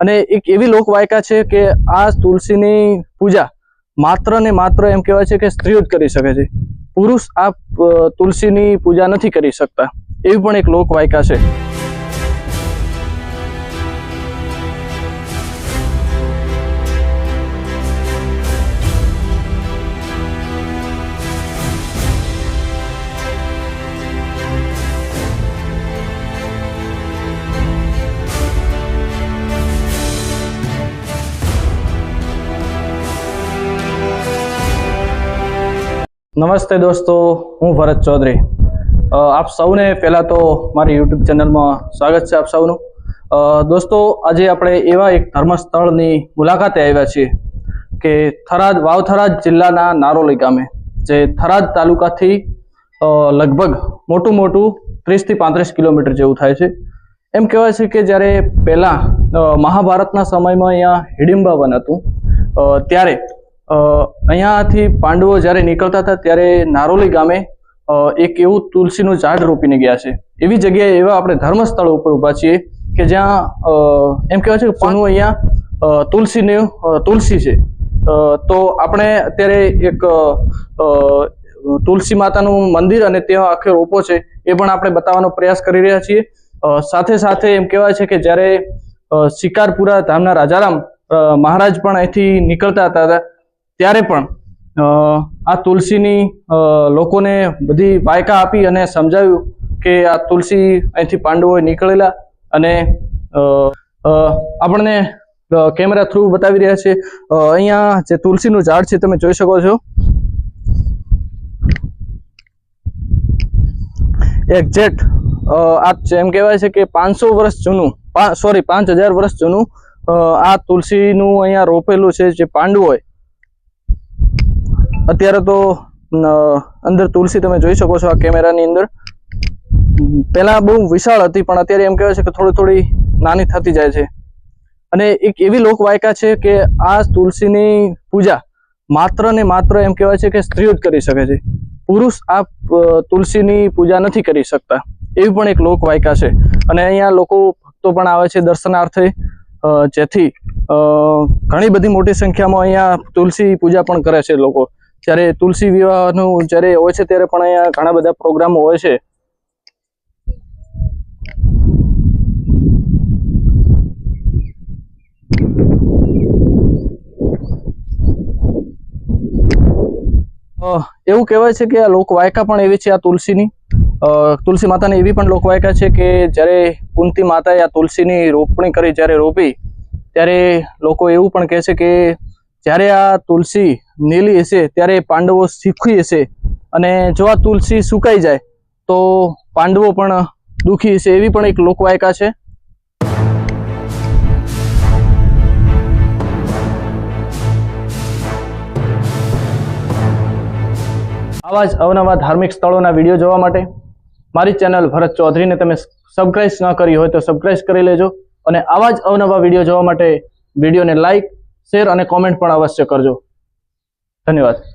અને એક એવી લોકવાયકા છે કે આ તુલસીની પૂજા માત્ર ને માત્ર એમ કહેવાય છે કે સ્ત્રીઓ જ કરી શકે છે. પુરુષ આ તુલસીની પૂજા નથી કરી શકતા. એવી પણ એક લોકવાયકા છે. નમસ્તે દોસ્તો, હું ભરત ચૌધરી. આપ સૌને પહેલાં તો મારી યુટ્યુબ ચેનલમાં સ્વાગત છે આપ સૌનું. દોસ્તો, આજે આપણે એવા એક ધર્મસ્થળની મુલાકાતે આવ્યા છીએ કે થરાદ, વાવથરાદ જિલ્લાના નારોલી ગામે, જે થરાદ તાલુકાથી લગભગ મોટું મોટું ત્રીસથી પાંત્રીસ કિલોમીટર જેવું થાય છે. એમ કહેવાય છે કે જ્યારે પહેલાં મહાભારતના સમયમાં અહીંયા હિડિંબા વન હતું ત્યારે અહીંયાથી પાંડવો જ્યારે નીકળતા હતા ત્યારે નારોલી ગામે એક એવું તુલસીનું ઝાડ રોપીને ગયા છે. એવી જગ્યાએ એવા આપણે ધર્મસ્થળ ઉપર ઊભા છીએ કે જ્યાં એમ કહેવાય છે કે પાનું અહીંયા તુલસીનું તુલસી છે. તો આપણે અત્યારે એક તુલસી માતાનું મંદિર અને ત્યાં આખો રોપો છે એ પણ આપણે બતાવવાનો પ્રયાસ કરી રહ્યા છીએ. સાથે સાથે એમ કહેવાય છે કે જ્યારે શિકારપુરા ધામના રાજારામ મહારાજ પણ અહીંથી નીકળતા હતા ત્યારે પણ આ તુલસીની લોકોને બધી વાયકા આપી અને સમજાવ્યું કે આ તુલસી અહીંથી પાંડવોએ નીકળેલા અને આપણને કેમેરા થ્રુ બતાવી રહ્યા છે. અહીંયા જે તુલસીનું ઝાડ છે, તમે જોઈ શકો છો. એક્ઝેક્ટ આ એમ કહેવાય છે કે પાંચસો વર્ષ જૂનું સોરી પાંચ વર્ષ જૂનું આ તુલસીનું અહીંયા રોપેલું છે જે પાંડવોએ. અત્યારે તો અંદર તુલસી તમે જોઈ શકો છો આ કેમેરાની અંદર. પહેલાં બહુ વિશાળ હતી, પણ અત્યારે એમ કહેવાય છે કે થોડી થોડી નાની થતી જાય છે. અને એક એવી લોકવાયકા છે કે આ તુલસીની પૂજા માત્ર ને માત્ર એમ કહેવાય છે કે સ્ત્રીઓ જ કરી શકે છે. પુરુષ આ તુલસીની પૂજા નથી કરી શકતા. એવી પણ એક લોકવાયકા છે. અને અહીંયા લોકો ભક્તો પણ આવે છે દર્શનાર્થે. જેથી ઘણી બધી મોટી સંખ્યામાં અહીંયા તુલસી પૂજા પણ કરે છે લોકો. જ્યારે તુલસી વિવાહનું જ્યારે હોય છે ત્યારે પણ અહીંયા ઘણા બધા પ્રોગ્રામો હોય છે. એવું કહેવાય છે કે આ લોકવાયકા પણ એવી છે આ તુલસીની. તુલસી માતાની એવી પણ લોકવાયકા છે કે જ્યારે કુંતી માતાએ આ તુલસીની રોપણી કરી જ્યારે રોપી, ત્યારે લોકો એવું પણ કહે છે કે જ્યારે આ તુલસી નીલી હશે, ત્યારે પાંડવો શીખી હશે અને જો આ તુલસી સુકાઈ જાય, તો પાંડવો પણ દુઃખી હશે એવી પણ એક લોકવાયકા છે. આવા જ અવનવા ધાર્મિક સ્થળોના વીડિયો જોવા માટે મારી ચેનલ ભરત ચૌધરીને તમે સબસ્ક્રાઈબ ન કરી હોય તો સબસ્ક્રાઈબ કરી લેજો અને આવા જ અવનવા વીડિયો જોવા માટે વિડીયોને લાઈક શેર અને કોમેન્ટ પણ અવશ્ય કરજો. ધન્યવાદ.